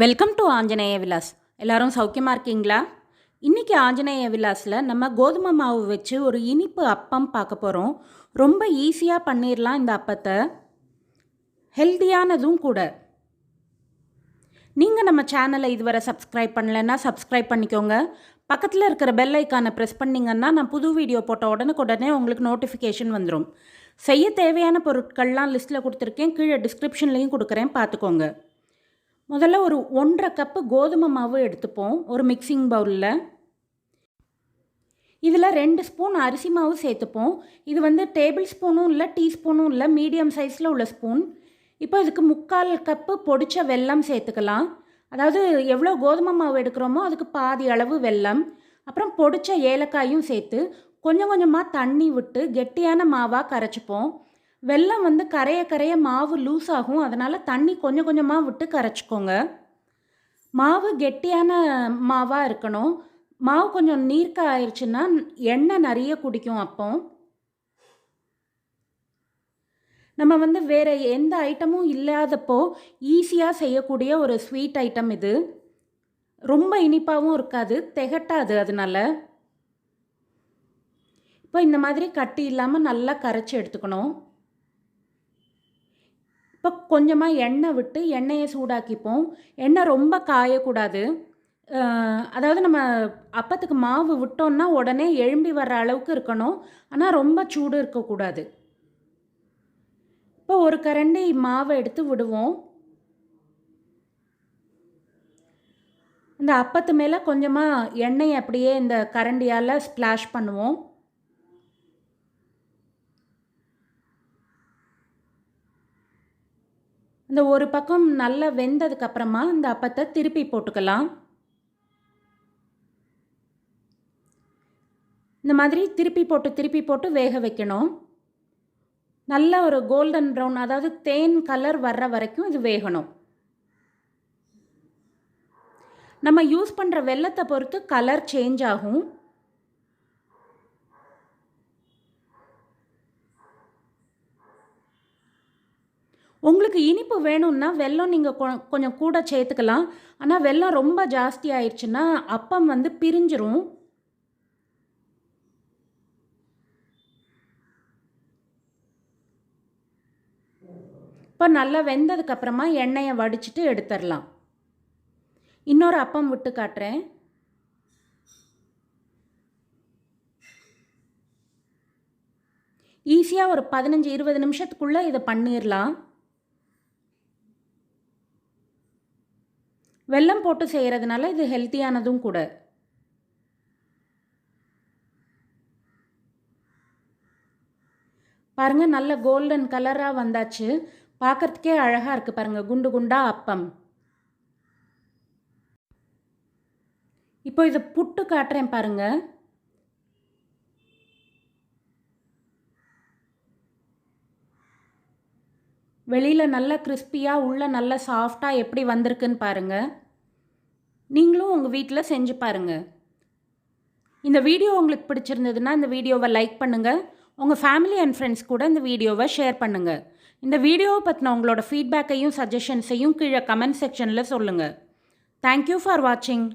Welcome to Anjaneya Vilas எல்லாரும் சௌக்கியமாக இருக்கீங்களா? இன்றைக்கி ஆஞ்சநேய விலாஸில் நம்ம கோதுமை மாவு வச்சு ஒரு இனிப்பு அப்பம் பார்க்க போகிறோம் ரொம்ப ஈஸியாக பண்ணிடலாம் இந்த அப்பத்தை. ஹெல்த்தியானதும் கூட. நீங்கள் நம்ம சேனலை இதுவரை சப்ஸ்கிரைப் பண்ணலைன்னா சப்ஸ்கிரைப் பண்ணிக்கோங்க. பக்கத்தில் இருக்கிற பெல் ஐக்கானை ப்ரெஸ் பண்ணிங்கன்னா நான் புது வீடியோ போட்ட உடனுக்குடனே உங்களுக்கு நோட்டிஃபிகேஷன் வந்துடும் செய்ய தேவையான பொருட்கள்லாம் லிஸ்ட்டில் கொடுத்துருக்கேன். கீழே டிஸ்கிரிப்ஷன்லேயும் கொடுக்குறேன். பார்த்துக்கோங்க. முதல்ல ஒரு ஒன்றரை கப்பு கோதுமை மாவு எடுத்துப்போம் ஒரு மிக்சிங் பவுலில் இதில் ரெண்டு ஸ்பூன் அரிசி மாவு சேர்த்துப்போம். இது வந்து டேபிள் ஸ்பூனும் இல்லை டீஸ்பூனும் இல்லை மீடியம் சைஸில் உள்ள ஸ்பூன் இப்போ இதுக்கு முக்கால் கப்பு பொடிச்ச வெல்லம் சேர்த்துக்கலாம். அதாவது எவ்வளோ கோதுமை மாவு எடுக்கிறோமோ அதுக்கு பாதி அளவு வெல்லம். அப்புறம் பொடிச்ச ஏலக்காயும் சேர்த்து கொஞ்சம் கொஞ்சமாக தண்ணி விட்டு கெட்டியான மாவாக கரைச்சிப்போம். வெல்லம் வந்து கரைய கரைய மாவு லூஸ் ஆகும். அதனால் தண்ணி கொஞ்சம் கொஞ்சமாக விட்டு கரைச்சிக்கோங்க. மாவு கெட்டியான மாவாக இருக்கணும். மாவு கொஞ்சம் நீர்க்க ஆயிடுச்சுன்னா எண்ணெய் நிறைய குடிக்கும் அப்போ. நம்ம வந்து வேறு எந்த ஐட்டமும் இல்லாதப்போ ஈஸியாக செய்யக்கூடிய ஒரு ஸ்வீட் ஐட்டம் இது. ரொம்ப இனிப்பாகவும் இருக்காது திகட்டாது அதனால. இப்போ இந்த மாதிரி கட்டி இல்லாமல் நல்லா கரைச்சி எடுத்துக்கணும். இப்போ கொஞ்சமாக எண்ணெய் விட்டு எண்ணெயை சூடாக்கிப்போம். எண்ணெய் ரொம்ப காயக்கூடாது. அதாவது நம்ம அப்பத்துக்கு மாவு விட்டோம்னா உடனே எழும்பி வர்ற அளவுக்கு இருக்கணும். ஆனால் ரொம்ப சூடு இருக்கக்கூடாது. இப்போ ஒரு கரண்டி மாவை எடுத்து விடுவோம். இந்த அப்பத்து மேலே கொஞ்சமாக எண்ணெய் அப்படியே இந்த கரண்டியால் ஸ்ப்ளாஷ் பண்ணுவோம். இந்த ஒரு பக்கம் நல்லா வெந்ததுக்கப்புறமா இந்த அப்பத்தை திருப்பி போட்டுக்கலாம். இந்த மாதிரி திருப்பி போட்டு திருப்பி போட்டு வேக வைக்கணும். நல்ல ஒரு கோல்டன் ப்ரௌன் அதாவது தேன் கலர் வர்ற வரைக்கும் இது வேகணும். நம்ம யூஸ் பண்ணுற வெள்ளத்தை பொறுத்து கலர் சேஞ்ச் ஆகும். உங்களுக்கு இனிப்பு வேணும்னா வெல்லம் நீங்கள் கொஞ்சம் கூட சேர்த்துக்கலாம். ஆனால் வெல்லம் ரொம்ப ஜாஸ்தி ஆயிடுச்சுன்னா அப்பம் வந்து பிரிஞ்சிரும். இப்போ நல்லா வெந்ததுக்கப்புறமா எண்ணெயை வடிச்சிட்டு எடுத்துடலாம். இன்னொரு அப்பம் விட்டு காட்டுறேன். ஈஸியாக ஒரு பதினஞ்சு இருபது நிமிஷத்துக்குள்ளே இதை பண்ணிடலாம். வெல்லம் போட்டு செய்கிறதுனால இது ஹெல்த்தியானதும் கூட. பாருங்கள் நல்ல கோல்டன் கலராக வந்தாச்சு. பார்க்குறதுக்கே அழகாக இருக்குது பாருங்கள் குண்டு குண்டாக அப்பம். இப்போ இதை புட்டு காட்டுறேன் பாருங்கள் வெளியில் நல்லா கிறிஸ்பியாக உள்ளே நல்லா சாஃப்டாக எப்படி வந்திருக்குன்னு பாருங்கள் நீங்களும் உங்கள் வீட்டில் செஞ்சு பாருங்கள் இந்த வீடியோ உங்களுக்கு பிடிச்சிருந்ததுன்னா இந்த வீடியோவை லைக் பண்ணுங்கள் உங்கள் ஃபேமிலி அண்ட் ஃப்ரெண்ட்ஸ் கூட இந்த வீடியோவை ஷேர் பண்ணுங்கள் இந்த வீடியோவை பற்றின உங்களோட ஃபீட்பேக்கையும் சஜஷன்ஸையும் கீழே கமெண்ட் செக்ஷனில் சொல்லுங்கள் தேங்க்யூ ஃபார் வாட்சிங்